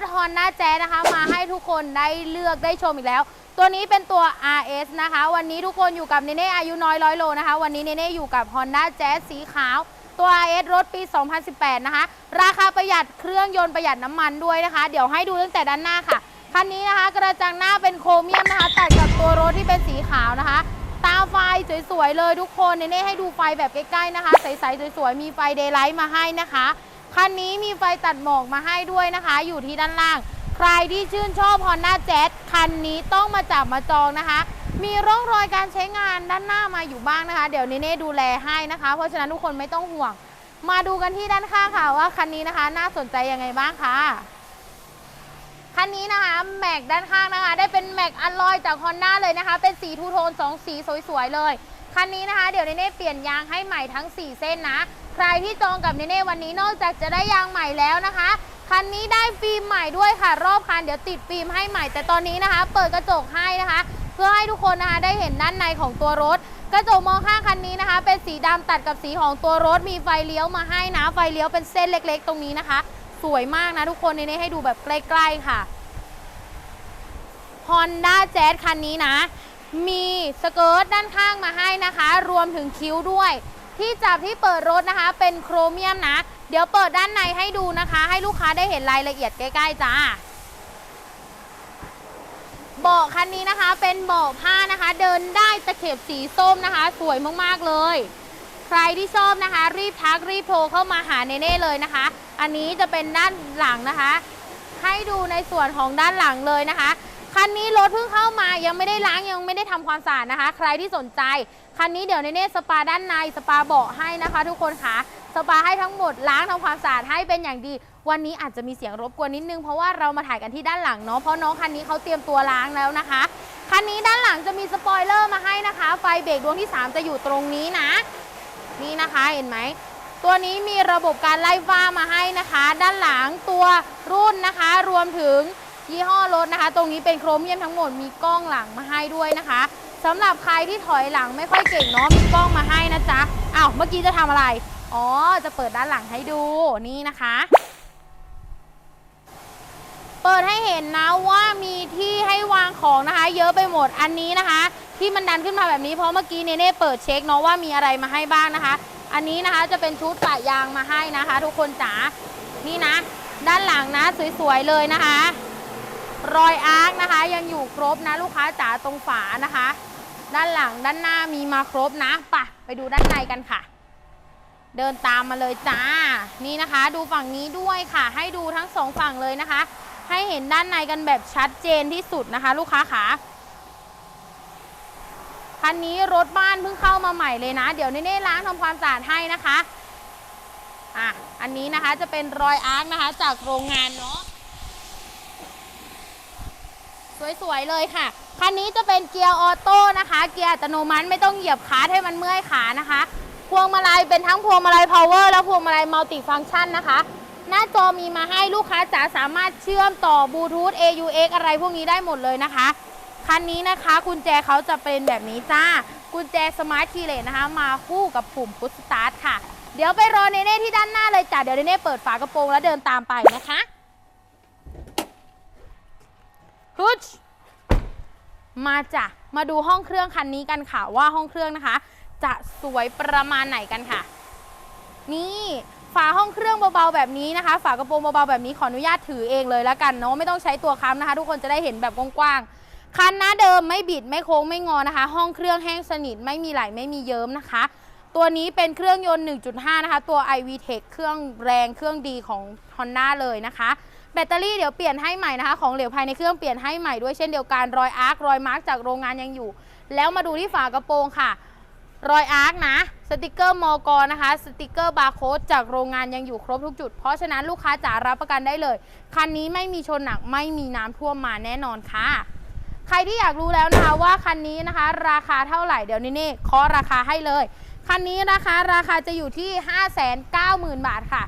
ถ Honda Jazz นะคะ มาให้ทุกคนได้เลือกได้ชมอีกแล้ว ตัวนี้เป็นตัว RS นะคะ วันนี้ทุกคนอยู่กับเนเน่อายุน้อยร้อยโลนะคะ วันนี้เนเน่อยู่กับ Honda Jazz สีขาว ตัว RS รถปี 2018 นะคะ ราคาประหยัดเครื่องยนต์ประหยัดน้ำมันด้วยนะคะ เดี๋ยวให้ดูตั้งแต่ด้านหน้าค่ะ คันนี้นะคะ กระจังหน้าเป็นโครเมียมนะคะตัดกับตัวรถที่เป็นสีขาวนะคะตาไฟสวยๆเลยทุกคนเนเน่ให้ดูไฟแบบใกล้ๆนะคะ ใสๆสวยๆมีไฟเดย์ไลท์มาให้นะคะ คันนี้มีไฟตัดหมอกมาให้ด้วยนะคะ อยู่ที่ด้านล่าง ใครที่ชื่นชอบ Honda Jazz คันนี้ต้องมาจับมาจองนะคะ มีร่องรอยการใช้งานด้านหน้ามาอยู่บ้างนะคะ เดี๋ยวเนเน่ดูแลให้นะคะ เพราะฉะนั้นทุกคนไม่ต้องห่วง มาดูกันที่ด้านข้างค่ะว่าคันนี้นะคะ น่าสนใจยังไงบ้างคะคันนี้นะคะแม็กด้านข้างนะคะ ได้เป็นแม็กอลลอยจาก Honda เลยนะคะ เป็นสีทูโทน 2 สีสวยๆเลย คันนี้นะคะ เดี๋ยวเนเน่เปลี่ยนยางให้ใหม่ทั้ง 4 เส้นนะ ใครที่จองกับเนเน่วันนี้นอกจากจะได้ยางใหม่แล้วนะคะ คันนี้ได้ฟิล์มใหม่ด้วยค่ะ รอบคันเดี๋ยวติดฟิล์มให้ใหม่ แต่ตอนนี้นะคะ เปิดกระจกให้นะคะ เพื่อให้ทุกคนนะคะได้เห็นด้านในของตัวรถ กระจกมองข้างคันนี้นะคะ เป็นสีดำตัดกับสีของตัวรถ มีไฟเลี้ยวมาให้นะ ไฟเลี้ยวเป็นเส้นเล็ก ๆ ตรงนี้นะคะ สวยมากนะทุกคนเนเน่ให้ดูแบบใกล้ ๆ ค่ะ Honda Jazz คันนี้นะ มีสเกิร์ตด้านข้างมาให้นะคะ รวมถึงคิ้วด้วย ที่จับที่เปิดรถนะคะ เป็นโครเมียมนะ เดี๋ยวเปิดด้านในให้ดูนะคะ ให้ลูกค้าได้เห็นรายละเอียดใกล้ๆจ้าเบาะคันนี้นะคะเป็นเบาะผ้านะคะ เดินได้ตะเข็บสีส้มนะคะ สวยมากๆเลย ใครที่ชอบนะคะ รีบทักรีบโทรเข้ามาหาเนเน่เลยนะคะ อันนี้จะเป็นด้านหลังนะคะ ให้ดูในส่วนของด้านหลังเลยนะคะคันนี้รถเพิ่งเข้ามายังไม่ได้ล้างยังไม่ได้ทำความสะอาดนะคะ ใครที่สนใจ คันนี้เดี๋ยวเนเน่สปาด้านในสปาเบาะให้นะคะ ทุกคนค่ะสปาให้ทั้งหมดล้างทำความสะอาดให้เป็นอย่างดี วันนี้อาจจะมีเสียงรบกวนนิดนึงเพราะว่าเรามาถ่ายกันที่ด้านหลังเนาะเพราะน้องคันนี้เขาเตรียมตัวล้างแล้วนะคะคันนี้ด้านหลังจะมีสปอยเลอร์มาให้นะคะ ไฟเบรกดวงที่ 3 จะอยู่ตรงนี้นะ นี่นะคะเห็นไหมตัวนี้มีระบบการไล่ฟ้ามาให้นะคะ ด้านหลังตัวรุ่นนะคะ รวมถึงยี่ห้อรถนะคะ ตรงนี้เป็นโครเมียมทั้งหมดมีกล้องหลังมาให้ด้วยนะคะ สำหรับใครที่ถอยหลังไม่ค่อยเก่งเนาะมีกล้องมาให้นะจ๊ะอ้าวเมื่อกี้จะทำอะไร อ๋อ จะเปิดด้านหลังให้ดูนี่นะคะ เปิดให้เห็นนะว่ามีที่ให้วางของนะคะ เยอะไปหมดอันนี้นะคะ ที่มันดันขึ้นมาแบบนี้เพราะเมื่อกี้เนเน่เปิดเช็คเนาะว่ามีอะไรมาให้บ้างนะคะ อันนี้นะคะจะเป็นชุดปะยางมาให้นะคะ ทุกคนจ๋านี่นะ ด้านหลังนะสวยๆเลยนะคะ รอยอาร์คนะคะ ยังอยู่ครบนะลูกค้าจ๋าตรงฝานะคะ ด้านหลังด้านหน้ามีมาครบนะปะไปดูด้านในกันค่ะ เดินตามมาเลยจ้า นี่นะคะ ดูฝั่งนี้ด้วยค่ะ ให้ดูทั้งสองฝั่งเลยนะคะ ให้เห็นด้านในกันแบบชัดเจนที่สุดนะคะ ลูกค้าขาคันนี้รถบ้านเพิ่งเข้ามาใหม่เลยนะ เดี๋ยวเน่ๆล้างทำความสะอาดให้นะคะอะอันนี้นะคะจะเป็นรอยอาร์คนะคะ จากโรงงานเนาะสวยๆเลยค่ะ คันนี้จะเป็นเกียร์ออโต้นะคะ เกียร์อัตโนมัติไม่ต้องเหยียบคลัตช์ให้มันเมื่อยขานะคะ พวงมาลัยเป็นทั้งพวงมาลัยพาวเวอร์และพวงมาลัยมัลติฟังก์ชันนะคะ หน้าจอมีมาให้ลูกค้าจ๋าสามารถเชื่อมต่อบลูทูธ AUX อะไรพวกนี้ได้หมดเลยนะคะคันนี้นะคะกุญแจเขาจะเป็นแบบนี้จ้ากุญแจสมาร์ทคีย์เลสนะคะ มาคู่กับปุ่มพุชสตาร์ทค่ะ เดี๋ยวไปรอเนเน่ที่ด้านหน้าเลยจ้ะเดี๋ยวเนเน่เปิดฝากระโปรงแล้วเดินตามไปนะคะฮึช มาจ้ะมาดูห้องเครื่องคันนี้กันค่ะว่าห้องเครื่องนะคะ จะสวยประมาณไหนกันค่ะ นี่ฝาห้องเครื่องเบาๆแบบนี้นะคะ ฝากระโปรงเบาๆแบบนี้ขออนุญาตถือเองเลยแล้วกันเนาะไม่ต้องใช้ตัวค้ำนะคะ ทุกคนจะได้เห็นแบบกว้างๆคันหน้าเดิมไม่บิดไม่โค้งไม่งอนะคะ ห้องเครื่องแห้งสนิทไม่มีไหลไม่มีเยิ้มนะคะ ตัวนี้เป็นเครื่องยนต์ 1.5 นะคะ ตัว iVTEC เครื่องแรงเครื่องดีของ Honda เลยนะคะ บตเตอรี่เดี๋ยวเปลี่ยนให้ใหม่นะคะ ของเหลวภายในเครื่องเปลี่ยนให้ใหม่ด้วยเช่นเดียวกันรอยอาร์ครอยมาร์กจากโรงงานยังอยู่ แล้วมาดูที่ฝากระโปรงค่ะ รอยอาร์คนะ สติกเกอร์มอกรนะคะ สติกเกอร์บาร์โค้ดจากโรงงานยังอยู่ครบทุกจุด เพราะฉะนั้นลูกค้าจ๋ารับประกันได้เลย คันนี้ไม่มีชนหนักไม่มีน้ำท่วมมาแน่นอนค่ะ ใครที่อยากรู้แล้วนะคะว่าคันนี้นะคะ ราคาเท่าไหร่เดี๋ยวนี่นี่เคาะราคาให้เลยคันนี้นะคะราคาจะอยู่ที่ 590,000 บาทค่ะ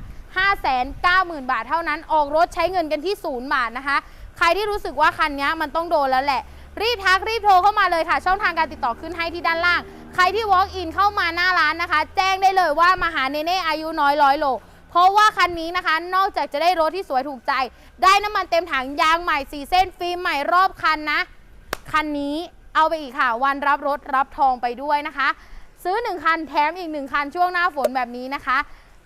590,000 บาทเท่านั้น ออกรถใช้เงินกันที่ศูนย์บาทนะคะ ใครที่รู้สึกว่าคันนี้มันต้องโดนแล้วแหละ รีบทักรีบโทรเข้ามาเลยค่ะ ช่องทางการติดต่อขึ้นให้ที่ด้านล่าง ใครที่ walk in เข้ามาหน้าร้านนะคะ แจ้งได้เลยว่ามาหาเนเน่อายุน้อยร้อยโลเพราะว่าคันนี้นะคะ นอกจากจะได้รถที่สวยถูกใจ ได้น้ำมันเต็มถังยางใหม่4เส้นฟิล์มใหม่รอบคันนะ คันนี้เอาไปอีกค่ะ วันรับรถรับทองไปด้วยนะคะ ซื้อ 1 คันแถมอีก 1 คันช่วงหน้าฝนแบบนี้นะคะ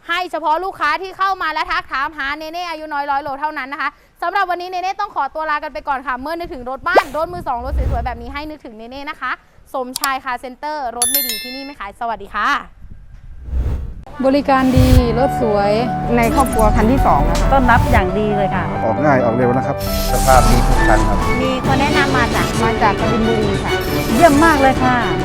ให้เฉพาะลูกค้าที่เข้ามาและทักถามหาเนเน่อายุน้อยร้อยโลเท่านั้นนะคะสำหรับวันนี้เนเน่ต้องขอตัวลากันไปก่อนค่ะ เมื่อนึกถึงรถบ้าน รถมือสองรถสวยๆแบบนี้ให้นึกถึงเนเน่นะคะ สมชายคาร์เซ็นเตอร์รถไม่ดีที่นี่ไม่ขายสวัสดีค่ะ บริการดีรถสวยในครอบครัวคันที่สองนะคะต้อนรับอย่างดีเลยค่ะ ออกง่ายออกเร็วนะครับสภาพดีทุกคันครับ มีคนแนะนำมาจากมาจากกบินบุรีค่ะ เยี่ยมมากเลยค่ะสม